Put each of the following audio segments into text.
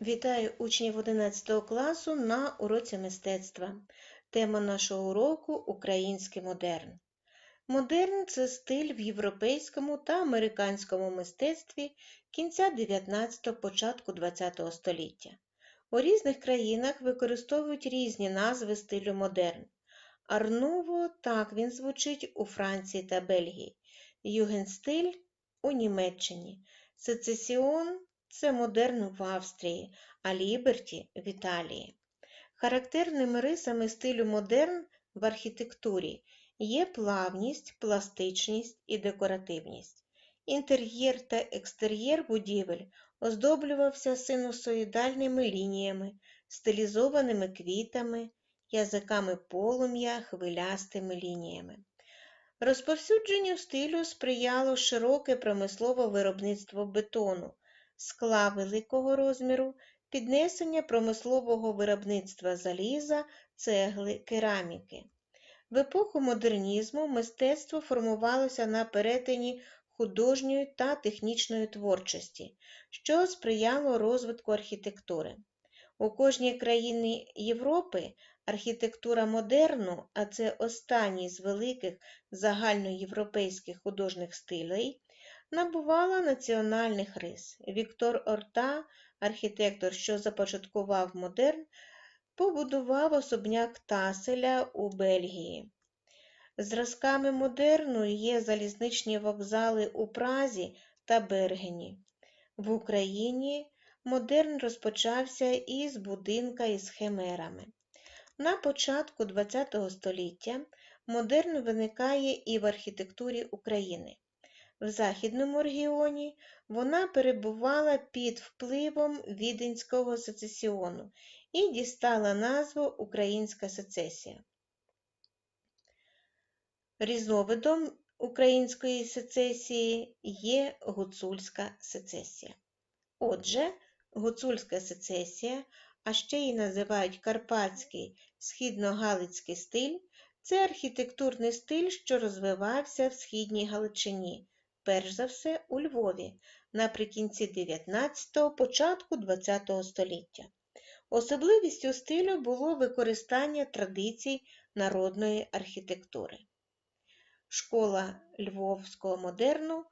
Вітаю учнів 11 класу на уроці мистецтва. Тема нашого уроку Український модерн. Модерн це стиль в європейському та американському мистецтві кінця 19-го, початку 20-го століття. У різних країнах використовують різні назви стилю модерн. Арнуво так він звучить у Франції та Бельгії, Югенстиль у Німеччині, Сецесіон це модерн в Австрії, а Ліберті в Італії. Характерними рисами стилю модерн в архітектурі є плавність, пластичність і декоративність. Інтер'єр та екстер'єр будівель оздоблювався синусоїдальними лініями, стилізованими квітами, язиками полум'я, хвилястими лініями. Розповсюдженню стилю сприяло широке промислове виробництво бетону, скла великого розміру, піднесення промислового виробництва заліза, цегли, кераміки. В епоху модернізму мистецтво формувалося на перетині художньої та технічної творчості, що сприяло розвитку архітектури. У кожній країні Європи архітектура модерну, а це останній з великих загальноєвропейських художніх стилей, набувала національних рис. Віктор Орта, архітектор, що започаткував модерн, побудував особняк Таселя у Бельгії. Зразками модерну є залізничні вокзали у Празі та Бергені. В Україні модерн розпочався із будинка із химерами. На початку ХХ століття модерн виникає і в архітектурі України. В Західному регіоні вона перебувала під впливом Віденського сецесіону і дістала назву Українська сецесія. Різновидом української сецесії є гуцульська сецесія. Отже, гуцульська сецесія, а ще її називають Карпатський східно-галицький стиль, це архітектурний стиль, що розвивався в східній Галичині перш за все у Львові наприкінці 19-го, початку 20-го століття. Особливістю стилю було використання традицій народної архітектури. Школа львовського модерну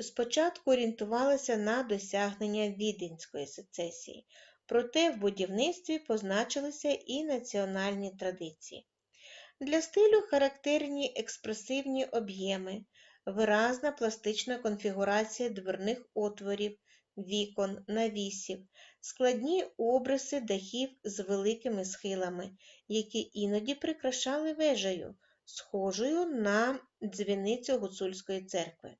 спочатку орієнтувалася на досягнення віденської сецесії, проте в будівництві позначилися і національні традиції. Для стилю характерні експресивні об'єми, виразна пластична конфігурація дверних отворів, вікон, навісів, складні обриси дахів з великими схилами, які іноді прикрашали вежею, схожою на дзвіницю гуцульської церкви.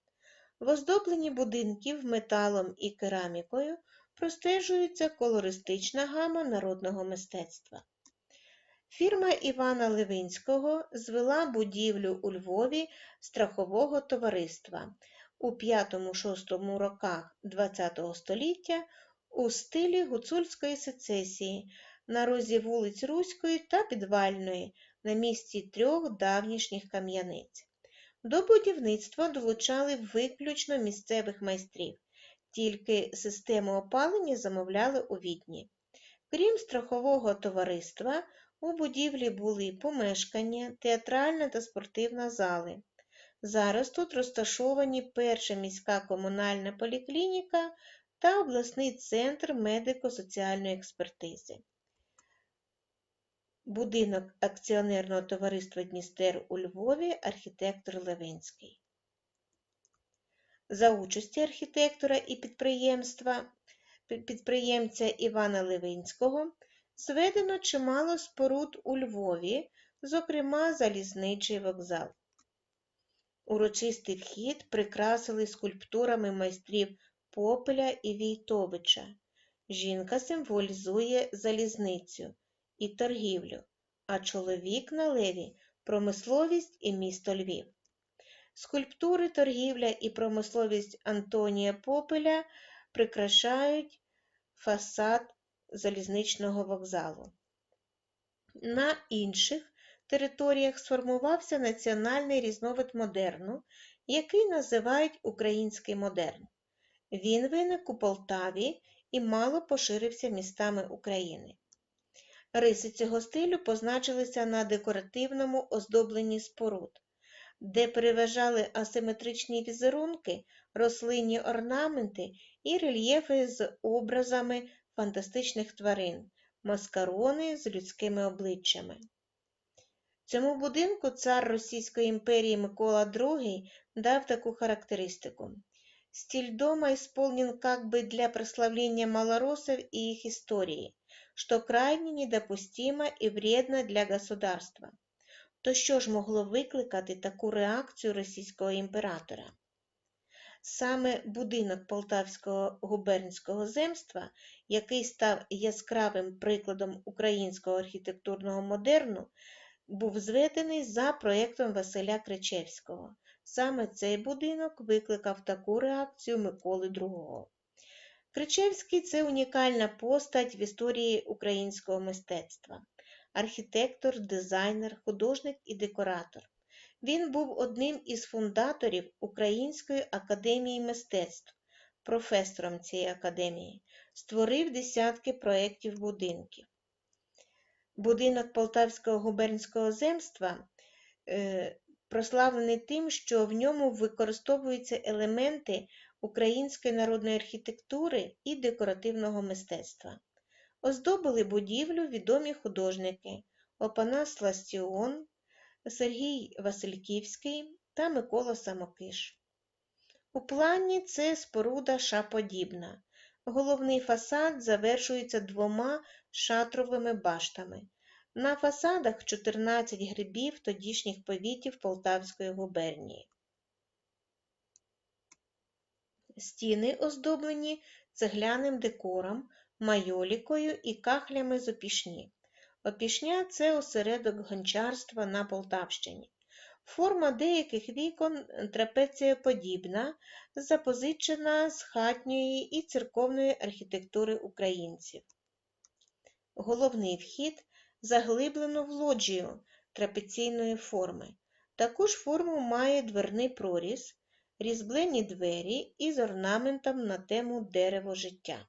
В оздобленні будинків металом і керамікою простежується колористична гама народного мистецтва. Фірма Івана Левинського звела будівлю у Львові страхового товариства у 5-6 роках ХХ століття у стилі гуцульської сецесії на розі вулиць Руської та Підвальної на місці трьох давнішніх кам'яниць. До будівництва долучали виключно місцевих майстрів, тільки систему опалення замовляли у відні. Крім страхового товариства, у будівлі були помешкання, театральна та спортивна зали. Зараз тут розташовані перша міська комунальна поліклініка та обласний центр медико-соціальної експертизи. Будинок акціонерного товариства Дністер у Львові архітектор Левинський. За участі архітектора і підприємства, підприємця Івана Левинського зведено чимало споруд у Львові, зокрема залізничий вокзал. Урочистий вхід прикрасили скульптурами майстрів Попеля і Війтовича. Жінка символізує залізницю і торгівлю, а чоловік на леві промисловість і місто Львів. Скульптури, торгівля і промисловість Антонія Попеля прикрашають фасад залізничного вокзалу. На інших територіях сформувався національний різновид модерну, який називають український модерн. Він виник у Полтаві і мало поширився містами України. Риси цього стилю позначилися на декоративному оздобленні споруд, де переважали асиметричні візерунки, рослинні орнаменти і рельєфи з образами фантастичних тварин, маскарони з людськими обличчями. Цьому будинку цар Російської імперії Микола II дав таку характеристику. Стиль дома исполнен как бы для прославления малоросов и их истории, что крайне недопустимо і вредно для государства. То що ж могло викликати таку реакцію російського імператора? Саме будинок Полтавського губернського земства, який став яскравим прикладом українського архітектурного модерну, був зведений за проєктом Василя Кричевського. Саме цей будинок викликав таку реакцію Миколи II. Кричевський це унікальна постать в історії українського мистецтва, архітектор, дизайнер, художник і декоратор. Він був одним із фундаторів Української академії мистецтв, професором цієї академії, створив десятки проєктів будинків. Будинок Полтавського губернського земства е, прославлений тим, що в ньому використовуються елементи української народної архітектури і декоративного мистецтва. Оздобили будівлю відомі художники Опанас Ластіон, Сергій Васильківський та Микола Самокиш. У плані це споруда шаподібна. Головний фасад завершується двома шатровими баштами. На фасадах 14 грибів тодішніх повітів Полтавської губернії. Стіни оздоблені цегляним декором, майолікою і кахлями з опішні. Опішня це осередок гончарства на Полтавщині. Форма деяких вікон трапецієподібна, запозичена з хатньої і церковної архітектури українців. Головний вхід заглиблено в лоджію трапеційної форми. Таку ж форму має дверний проріз, різьблені двері із орнаментом на тему дерево життя.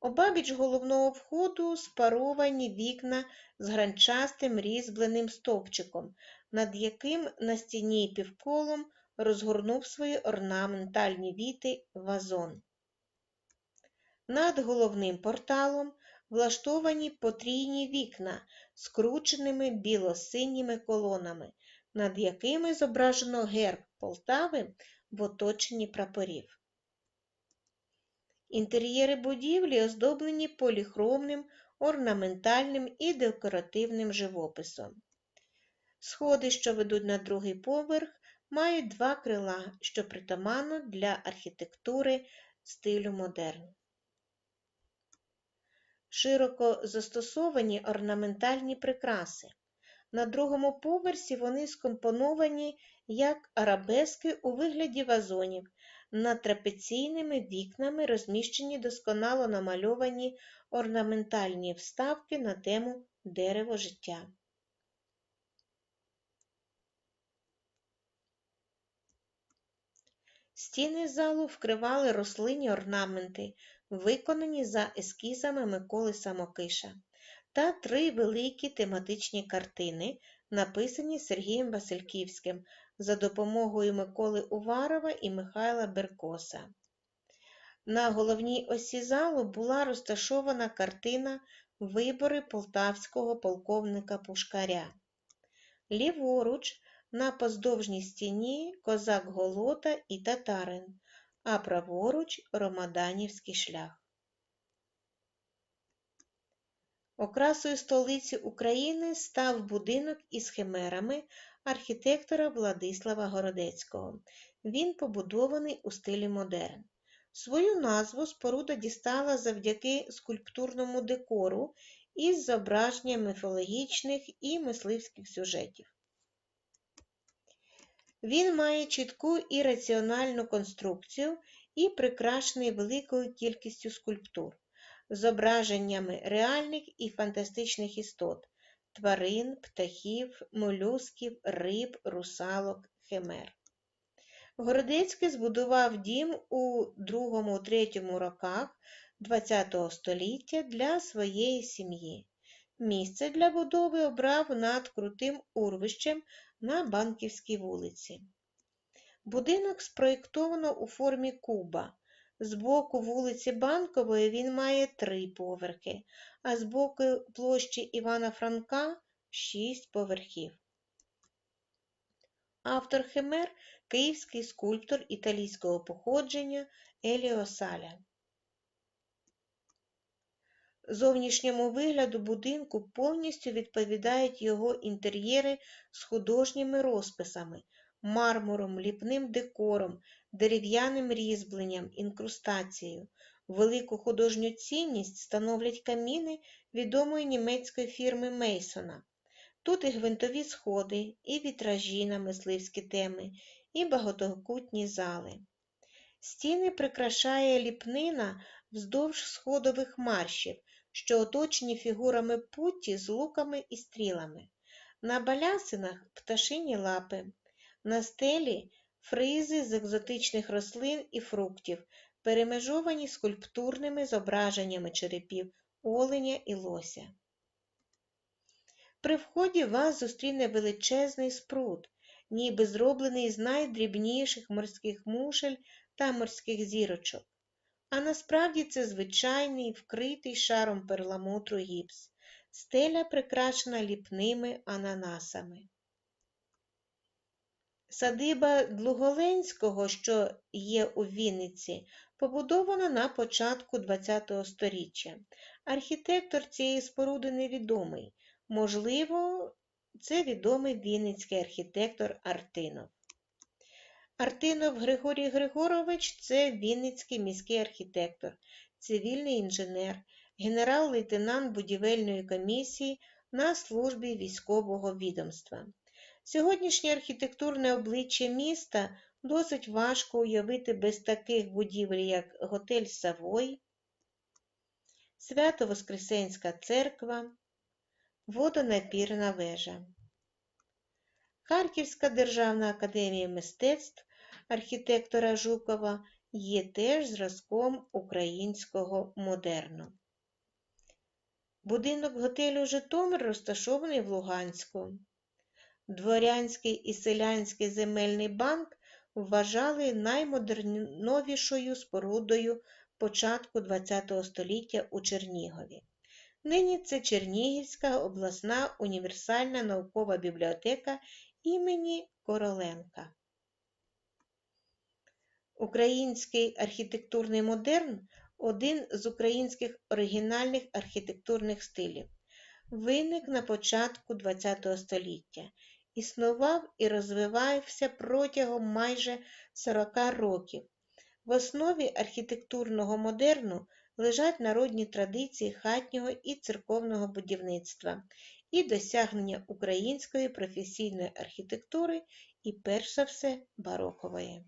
Обабіч головного входу спаровані вікна з гранчастим різьбленим стовпчиком, над яким на стіні півколом розгорнув свої орнаментальні віти вазон. Над головним порталом влаштовані потрійні вікна з крученими біло-синіми колонами, над якими зображено герб Полтави в оточенні прапорів. Інтер'єри будівлі оздоблені поліхромним, орнаментальним і декоративним живописом. Сходи, що ведуть на другий поверх, мають два крила, що притаманно для архітектури стилю модерн. Широко застосовані орнаментальні прикраси. На другому поверсі вони скомпоновані як арабески у вигляді вазонів, над трапеційними вікнами розміщені досконало намальовані орнаментальні вставки на тему дерево життя. Стіни залу вкривали рослинні орнаменти, виконані за ескізами Миколи Самокиша, та три великі тематичні картини, написані Сергієм Васильківським за допомогою Миколи Уварова і Михайла Беркоса. На головній осі залу була розташована картина Вибори полтавського полковника Пушкаря. Ліворуч на поздовжній стіні козак Голота і татарин, а праворуч Ромаданівський шлях. Окрасою столиці України став будинок із химерами архітектора Владислава Городецького. Він побудований у стилі модерн. Свою назву споруда дістала завдяки скульптурному декору із зображенням міфологічних і мисливських сюжетів. Він має чітку і раціональну конструкцію і прикрашений великою кількістю скульптур, зображеннями реальних і фантастичних істот, тварин, птахів, молюсків, риб, русалок, химер. Городецький збудував дім у 2-3 роках ХХ століття для своєї сім'ї. Місце для будови обрав над крутим урвищем на Банківській вулиці. Будинок спроєктовано у формі куба. З боку вулиці Банкової він має три поверхи, а з боку площі Івана Франка шість поверхів. Автор Химер київський скульптор італійського походження Еліо Саля. Зовнішньому вигляду будинку повністю відповідають його інтер'єри з художніми розписами, мармуром, ліпним декором, дерев'яним різьбленням, інкрустацією. Велику художню цінність становлять каміни відомої німецької фірми Мейсона. Тут і гвинтові сходи, і вітражі на мисливські теми, і багатокутні зали. Стіни прикрашає ліпнина вздовж сходових маршів, що оточені фігурами путі з луками і стрілами. На балясинах пташині лапи, на стелі фризи з екзотичних рослин і фруктів, перемежовані скульптурними зображеннями черепів оленя і лося. При вході вас зустріне величезний спрут, ніби зроблений з найдрібніших морських мушель та морських зірочок. А насправді це звичайний вкритий шаром перламутру гіпс, стеля прикрашена ліпними ананасами. Садиба Длуголенського, що є у Вінниці, побудована на початку ХХ століття. Архітектор цієї споруди невідомий. Можливо, це відомий вінницький архітектор Артинов. Артинов Григорій Григорович це Вінницький міський архітектор, цивільний інженер, генерал-лейтенант будівельної комісії на службі військового відомства. Сьогоднішнє архітектурне обличчя міста досить важко уявити без таких будівель, як Готель Савой, Свято-Воскресенська церква, Водонапірна вежа. Харківська державна академія мистецтв архітектора Жукова є теж зразком українського модерну. Будинок готелю Житомир розташований в Луганську. Дворянський і селянський земельний банк вважали наймодерновішою спорудою початку ХХ століття у Чернігові. Нині це Чернігівська обласна універсальна наукова бібліотека імені Короленка. Український архітектурний модерн один з українських оригінальних архітектурних стилів. Виник на початку ХХ століття, існував і розвивався протягом майже 40 років. В основі архітектурного модерну лежать народні традиції хатнього і церковного будівництва і досягнення української професійної архітектури і, перш за все, барокової.